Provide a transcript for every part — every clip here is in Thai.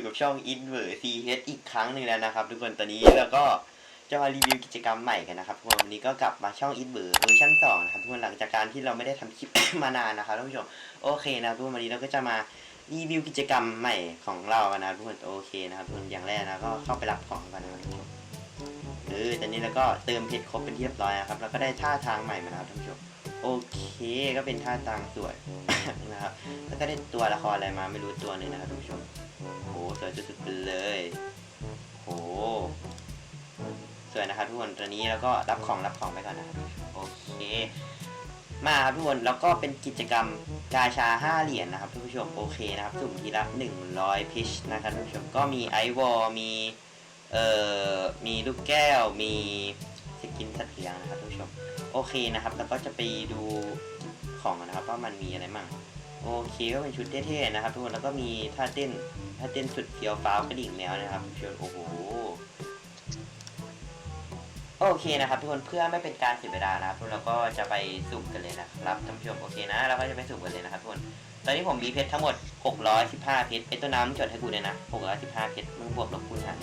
อยู่กับช่อง i n v e r c h อีกครั้งหนึ่งแล้วนะครับ ทุกคนตอนนี้แล้วก็จะมารีวิวกิจกรรมใหม่กันนะครับทุกคนวันนี้ก็กลับมาช่อง i n v e r เวอร์ชัน2นะครับทุกคนหลังจากการที่เราไม่ได้ทำคลิป มานานนะครับท่านผู้ชมโอเคนะทุกคนวันนี้เราก็จะมารีวิวกิจกรรมใหม่ของเรากันนะทุกคนโอเคนะครับทุกคนอย่างแรกนะก็เข้าไปรับของกันนะทุกคนเออตอนนี้เราก็เติมเพชรครบเป็นที่เรียบร้อยนะครับแล้วก็ได้ท่าทางใหม่มานะครับท่านผู้ชม โอเคก็เป็นท่าทางสวย นะครับ แล้วก็ได้ตัวละครอะไรมาไม่รู้ตัวหนึ่งนะครับท่านผู้ชมโอ้โหสวยสุดๆไปเลยโอ้โหสวยนะครับทุกคนตอนนี้แล้วก็รับของรับของไปก่อนนะครับโอเค มาครับทุกคนแล้วก็เป็นกิจกรรมกาชา5เหรียญนะครับท่านผู้ชมโอเคนะครับสุ่มทีละ100พิชนะครับท่านผู้ชมก็มีไอวอลมีเอ่อมีลูกแก้วมี สกินสัตว์เลี้ยงนะครับท่านผู้ชมโอเคนะครับ แล้วก็จะไปดูของนะครับว่ามันมีอะไรมั่งโอเคก็เป็นชุดเท่ๆนะครับทุกคนแล้วก็มีท่าเต้นท่าเต้นสุดเฟี้ยวฟ้าวกระดิ่งแมวนะครับทุกคนโอ้โหโอเคนะครับทุกคนเพื่อไม่เป็นการเสียเวลานะครับเราก็จะไปสุ่มกันเลยนะครับท่านผู้ชมโอเคนะเราก็จะไปสุ่มกันเลยนะครับทุกคนตอนนี้ผมมีเพชรทั้งหมด 615 เพชรไอตัวน้ำจดให้กูเลยนะ 615 เพชรมึงบวกลบคูณหาร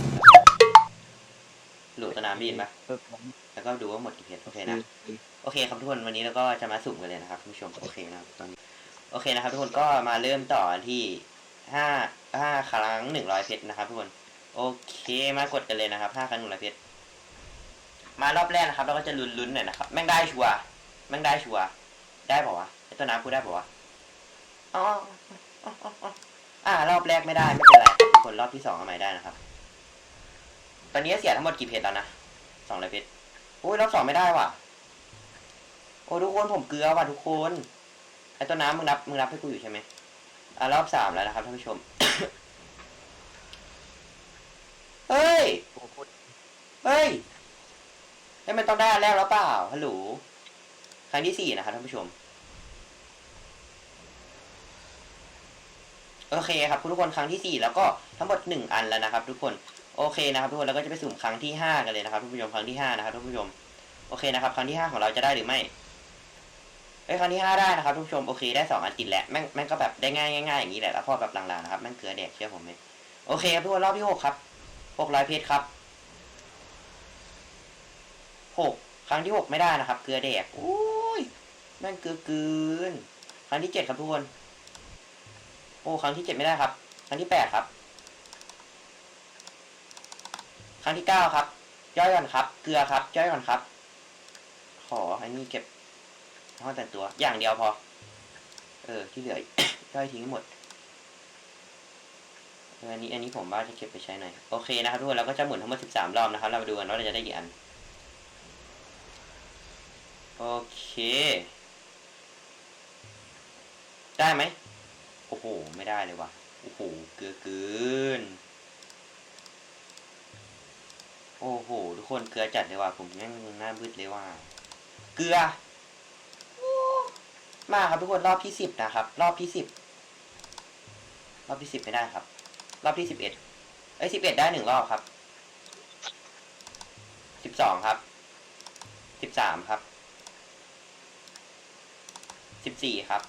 หลุดตัวน้ำได้ยินปะแล้วก็ดูว่าหมดกี่เพชรโอเคนะ โอเคครับทุกคนวันนี้เราก็จะมาสุ่มกันเลยนะครับท่านผู้ชมโอเคนะครับตอนนี้โอเคนะครับทุกคนก็มาเริ่มต่อที่ห้าห้าครั้งหนึ่งร้อยเพชรนะครับทุกคนโอเคมากดกันเลยนะครับห้าครั้งหนึ่งร้อยเพชรมารอบแรกนะครับ เราก็จะลุ้นๆหน่อยนะครับแม่งได้ชัวร์แม่งได้ชัวร์ได้ป่าวะไอตัวน้ำพูดได้ป่าวะอ๋ออ๋ออ๋ออ๋ออ่ารอบแรกไม่ได้ไม่เป็นไรครับทุกคนรอบที่สองเอาใหม่ได้นะครับต อนนี้เสียทั้งหมดกี่เพชรแล้วนะสองร้อยเพชรโอ้ยรอบสองไม่ได้ว่ะ โอ้ทุกคนผมเกลือว่ะทุกคนไอต้นน้ำมึงนับมึงนับให้กูอยู่ใช่ไหมอะรอบสามแล้วนะครับท่านผู้ชม เฮ้ย เฮ้ยเฮ้มันต้องได้อันแรกแล้วเปล่าฮัลโหลครั้งที่สี่นะครับท่านผู้ชม โอเคครับทุกคนครั้งที่สี่แล้วก็ทั้งหมดหนึ่งอันแล้วนะครับ ทุกคน โอเคนะครับทุกคนแล้วก็จะไปสุ่มครั้งที่ห้ากันเลยนะครับท่านผู้ชมครั้งที่ห้านะครับท่านผู้ชมโอเคนะครับครั้งที่ห้าของเราจะได้หรือไม่เอ้ยครั้งที่ห้าได้นะครับทุกผู้ชมโอเคได้สองอันติดแล้วแม่งแม่งก็แบบได้ง่ายง่ายอย่างนี้แหละแล้วพอแบบหลังๆนะครับแม่งเกลือแดกเชื่อผมไหมโอเคครับทุกคนรอบที่หกครับหกร้อยเพชรครับหกครั้งที่หกไม่ได้นะครับเกลือแดกอุ้ยแม่งเกลือเกินครั้งที่เจ็ดครับทุกคนโอ้ครั้งที่เจ็ดไม่ได้ครับ ครั้งที่แปดครับ ค รั้งที่เก้าครับ ย่อยก่อนครับ เกลือครับ ย่อยก่อนครับ ขออันนี้เก็บห้องแต่งตัว อย่างเดียวพอ เออ ที่เหลือย่อยทิ้งหมดอันนี้อันนี้ผมว่าจะเก็บไปใช้หน่อย โอเคนะครับทุกคนเราก็จะหมุนทั้งหมดสิบสามรอบนะครับ เรามาดูกันว่าเราจะได้กี่อัน โอเค ได้ไหมโอ้โห ไม่ได้เลยว่ะ โอ้โห เกลือเกิน โอ้โห ทุกคนเกลือจัดเลยว่ะผมแม่งหน้ามืดเลยว่าเกลือ มาครับทุกคนรอบที่สิบนะครับ รอบที่สิบรอบที่สิบไม่ได้ครับ รอบที่สิบเอ็ดเอ้สิบเอ็ดได้หนึ่งรอบครับสิบสองครับสิบสามครับสิบสี่ครับ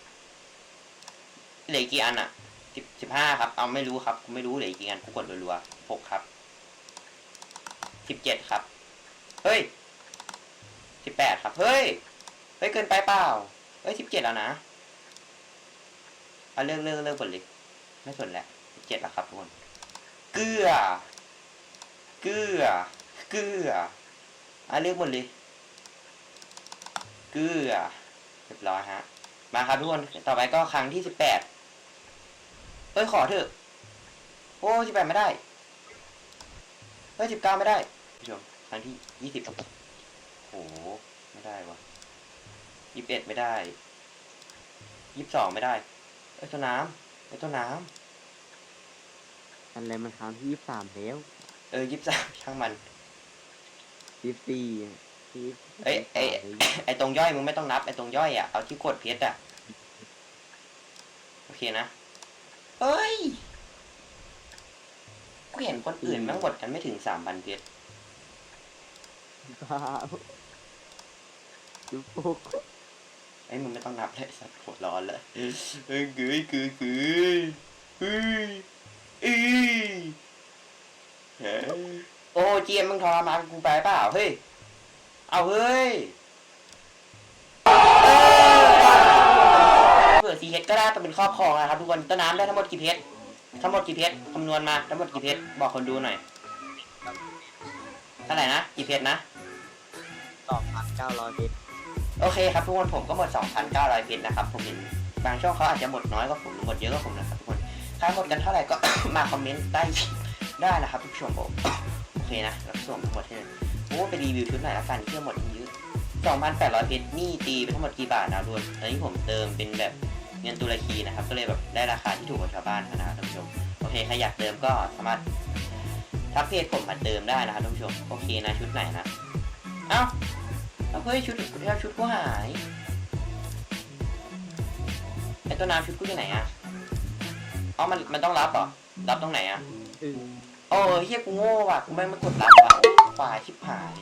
เหลือกี่อันอะสิบสิบห้าครับ เอาไม่รู้ครับไม่รู้เหลืออกกี่อันกูกดรัวๆหกครับ สิบเจ็ดครับ เฮ้ยสิบแปดครับ เฮ้ย เฮ้ยเกินไปเปล่า เฮ้ยสิบเจ็ดแล้วนะเอาเลิกเลิกเลิกหมดเลย ไม่สนแหละสิบเจ็ดแล้วครับทุกคน เกลือ เกลือ เกลือเอาเลิกหมดเลย เกลือ เรียบร้อยฮะ มาครับทุกคน ต่อไปก็ครั้งที่สิบแปดเฮ้ยขอเถอะ โอ้สิบแปดไม่ได้เฮ้ยสิบเก้าไม่ได้ ผู้ชมครั้งที่ยี่สิบโห ไม่ได้วะยี่สิบเอ็ดไม่ได้ยี่สิบสองไม่ได้เอ้ยต้นน้ำเอ้ยต้นน้อะไรมันครั้งที่ยี่สามแล้วำเออยี่สิบสามช่างมัน ยี่สี่ที่เอ้ยเอ้ย ไอตรงย่อยมึงไม่ต้องนับ ไอตรงย่อยอะ เอาที่กดเพชรอะ โอเคนะเฮ้ย กูเห็นคนอื่นแม่งกดกันไม่ถึงสามพันเพชร บ้าจุปุ๊กไอ้มึงไม่ต้องนับเลยสัตว์หัวร้อนเลยเฮ้ยเกยเกยเกยเฮ้ยอีเฮ้ยโอ้เจียมมึงทรมานกูไปเปล่าเฮ้ยเอาเฮ้ยเผื่อซีเฮดก็ได้แต่เป็นครอบครองนะครับทุกคนต้นน้ำได้ทั้งหมดกี่เพชรทั้งหมดกี่เพชรคำนวณมาทั้งหมดกี่เพชรบอกคนดูหน่อยเท่าไหร่นะกี่เพชรนะ สองพันเก้าร้อยเพชรโอเคครับทุกคนผมก็หมด 2,900เพชรนะครับผมเห็นบางช่องเขาอาจจะหมดน้อยกว่าผมหรือหมดเยอะกว่าผมนะครับทุกคนถ้าหมดกันเท่าไหร่ก็ มาคอมเมนต์ได้ได้นะครับทุกชมผมโอเคนะแล้วส่งทั้งหมดให้เลยโอ้ไปรีวิวชุดหน่อยละกันที่หมดเยอะ2,800เพชรนี่ตีไปทั้งหมดกี่บาทนะทุกคนอันนี้ผมเติมเป็นแบบเงินตุรกีนะครับ ก็เลยแบบได้ราคาที่ถูกกว่าชาวบ้านนะครับท่านผู้ชมโอเคใครอยากเติมก็สามารถทักเพจผมมาเติมได้นะครับท่านผู้ชมโอเคนะชุดไหนนะ เอ้า เอาเฮ้ยชุดแล้วชุดกูหายไอตัวน้ำชุดกูอยู่ไหนอะอ๋อมันมันต้องรับเหรอรับตรงไหนอะอือโอ้เฮียกูโง่ว่ะกูไม่มากดรับว่ะควายชิบหาย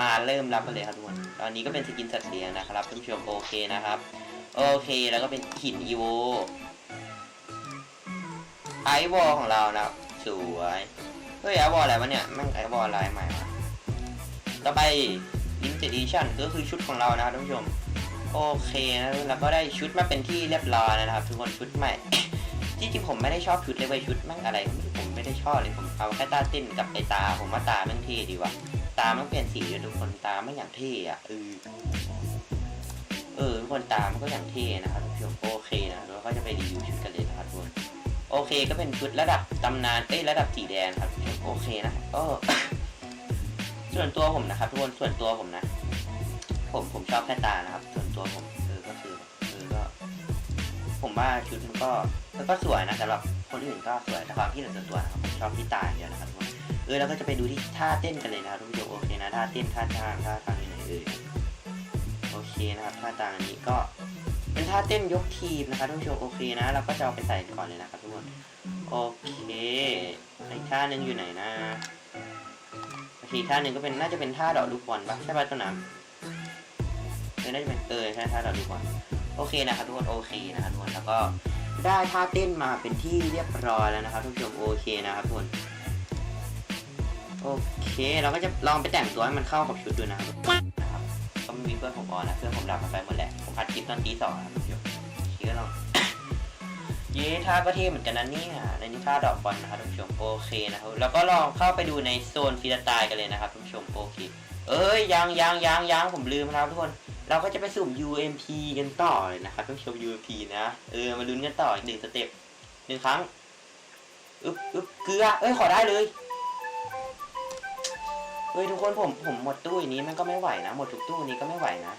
มาเริ่มรับกันเลยครับทุกคนตอนนี้ก็เป็นสกินสัตว์เลี้ยงนะครับท่านผู้ชมโอเคนะครับ โอเคแล้วก็เป็นหินอีโวไอวอลของเรานะครับสวยเฮ้ยไอวอลอะไรวะเนี่ยแม่งไอวอลลายใหม่วะต่อไป limited edition ก็คือชุดของเรานะครับท่านผู้ชม โอเคนะแล้วก็ได้ชุดมาเป็นที่เรียบร้อยนะครับ ทุกคนชุดใหม่ที่จริงผมไม่ได้ชอบชุดเลยเว้ยชุดแม่งอะไรผมไม่ได้ชอบเลยผมเอาแค่ตาเต้นกับไอตา ผมว่าตาแม่งเท่ดีว่ะตาแม่งเปลี่ยนสีเลยทุกคนตาไม่งอย่างเท่อะเออเออทุกคนตามันก็อย่างเท่นะครับท่านผู้ชมโอเคนะเราก็จะไปรีวิวชุดกันเลยนะครับทุกคนโอเคก็เป็นชุดระดับตำนานเอ้ยระดับสีแดงครับโอเคนะก็ ส่วนตัวผมนะครับทุกคนส่วนตัวผมนะ ผมผมชอบแค่ตานะครับ ส่วนตัวผมเออก็คือเออก็ ผมว่าชุดมันก็แล้วก็สวยนะสำหรับคนอื่นก็สวยแต่ความที่ส่วนตัวนะครับผมชอบที่ตาอย่างเดียวนะครับทุกคนเออแล้วก็จะไปดูที่ท่าเต้นกันเลยนะครับทุกผู้ชมโอเคนะท่าเต้นท่าทางท่าทางอยู่ไหนเอ่ยโอเคนะครับท่าทางนี้ก็เป็นท่าเต้นยกทีมนะครับทุกผู้ชมโอเคนะเราก็จะเอาไปใส่ก่อนเลยนะครับทุกคนโอเคอีกท่าหนึ่งอยู่ไหนนะ อเคท่าหนึ่งก็เป็นน่าจะเป็นท่าดอกลูกบอลปะใช่ปะต้นน้ำเออน่าจะเป็นเออใช่ท่าดอกลูกบอลโอเคนะครับทุกคนโอเคนะครับทุกคนแล้วก็ได้ท่าเต้นมาเป็นที่เรียบร้อยแล้วนะครับทุกผู้ชมโอเคนะครับทุกคนโอเคเราก็จะลองไปแต่งตัวให้มันเข้ากับชุดดูนะครับนะครับก็ไม่มีเพื่อนผมออนนะเพื่อนผมดับมันไปหมดแหละผมอัดคลิปตอนตีสองนะครับทุกผู้ชมโอเคก็ลอง เย้ท่าก็เท่เหมือนกันนะเนี่ยในนี้ท่าดอกบอลนะครับท่านผู้ชมโอเคนะครับแล้วก็ลองเข้าไปดูในโซนฟรีสไตล์กันเลยนะครับท่านผู้ชมโอเคเอ้ยยังยังยังยังผมลืมนะครับทุกคนเราก็จะไปสุ่ม UMP กันต่อเลยนะครับท่านผู้ชม UMP นะเออมาลุ้นกันต่ออีกหนึ่งสเต็ปหนึ่งครั้งอึ๊บอึ๊บเกลือเอ้ยขอได้เลยเฮ้ยทุกคนผมผมหมดตู้อันนี้มันก็ไม่ไหวนะ หมดทุกตู้นี้ก็ไม่ไหวนะ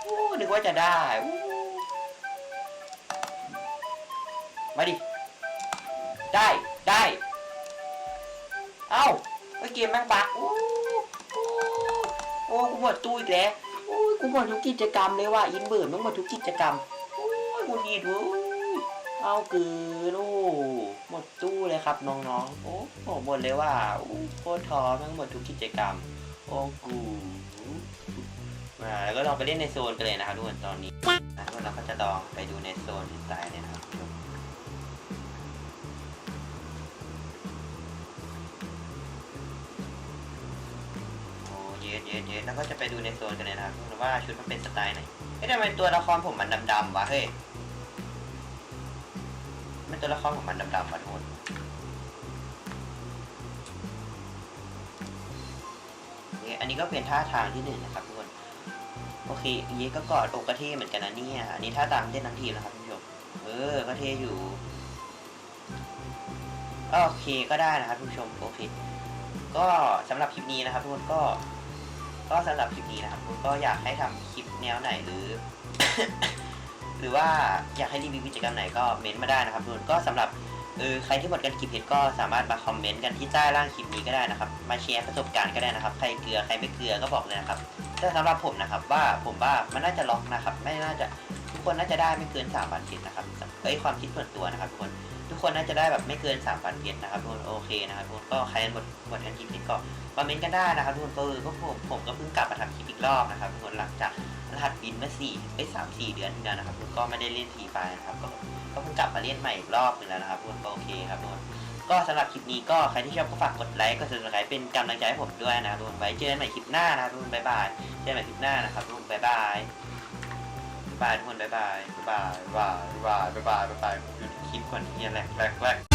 โอ้นึกว่าจะได้อู้ มาดิ ได้ได้ เอ้าเมื่อกี้แม่งบักโอ้โอ้โอ้กูหมดตู้อีกแล้วโอ้ยกูหมดทุกกิจกรรมเลยว่ะอินเบิร์ดมึงหมดทุกกิจกรรมโอ้ยกูดีดเว้ยเอาเกือโอ้หมดตู้เลยครับน้องๆ โอ้โหหมดเลยว่ะโอ้โคตรท้อแม่งหมดทุกกิจกรรม โอ้กูมาแล้วก็ลองไปเล่นในโซนกันเลยนะครับทุกคนตอนนี้ทุกคนเราก็จะลองไปดูในโซนที่ซ้ายเลยนะครับ เย็ดเย็ดเย็ดแล้วก็จะไปดูในโซนกันเลยนะครับว่าชุดมันเป็นสไตล์ไหนเฮ้ยทำไมตัวละครผมมันดำๆวะเฮ้ยมันตัวละครผมมันดำๆวะทุกคนนี่อันนี้ก็เป็นท่าทางที่หนึ่งนะครับทุกคนโอเคย้ก็กอดอกกระเท่เหมือนกันนะเนี่ยอันนี้ท่าตามเต้นทั้งทีมนะครับคุณผู้ชมเออก็เท่อยู่โอเคก็ได้นะครับคุณผู้ชมโอเคก็สำหรับคลิปนี้นะครับทุกคนก็ ก็สำหรับคลิปนี้นะครับทุณก็อยากให้ทำคลิปแนวไหนหรือ หรือว่าอยากให้รีวิวกิจกรรมไหนก็เม้นต์มาได้นะครับทุกคนก็สำหรับเออใครที่หมดกันกี่เพจก็สามารถมาคอมเมนต์กันที่ใต้ล่างคลิปนี้ก็ได้นะครับ มาแชร์ประสบการณ์ก็ได้นะครับ ใครเกลือใครไม่เกลือก็บอกเลยนะครับแต่สำหรับผมนะครับว่าผมว่ามันน่าจะล็อกนะครับ ไม่น่าจะทุกคนน่าจะได้ไม่เกินสามพันเพจนะครับเอ้ยความคิดส่วนตัวนะครับทุกคน ทุกคนน่าจะได้แบบไม่เกิน 3 0 0 0เพชรนะครับทุกคนโอเคนะครับทุกคนก็ใครหมดหมดกันกี่เพชรก็คอมเมนต์กันได้นะครับทุกคนก็เออก็ผมผมก็เพิ่งกลับมาทำคลิปอีกรอบนะครับทุกคนหลังจากรหัสบินเมื่อสี่ไปสามสี่เดือนที่แล้วนะครับทุกคนก็ไม่ได้เล่นฟรีไฟนะครับก็ก็เพิ่งกลับมาเล่นใหม่อีกรอบหนึงแล้วนะครับทุกคนก็โอเคครับทุกคนก็สำหรับคลิปนี้ก็ใครที่ชอบก็ฝากกดไลค์กดซับสไครต์เป็นกำลังใจให้ผมด้วยนะครับทุกคนไว้เจอกันใหม่คลิปหน้านะครับทุกคนบ๊ายบายเจอกันใหม่คลิปหน้านะครับทุกคนบ๊ายบาย บ๊ายบายทุกคนบ๊ายบายบ๊ายบายบ๊ายบายบายบายบายบายดูคลิปก่อนที่จะแหลกแหลกแหลก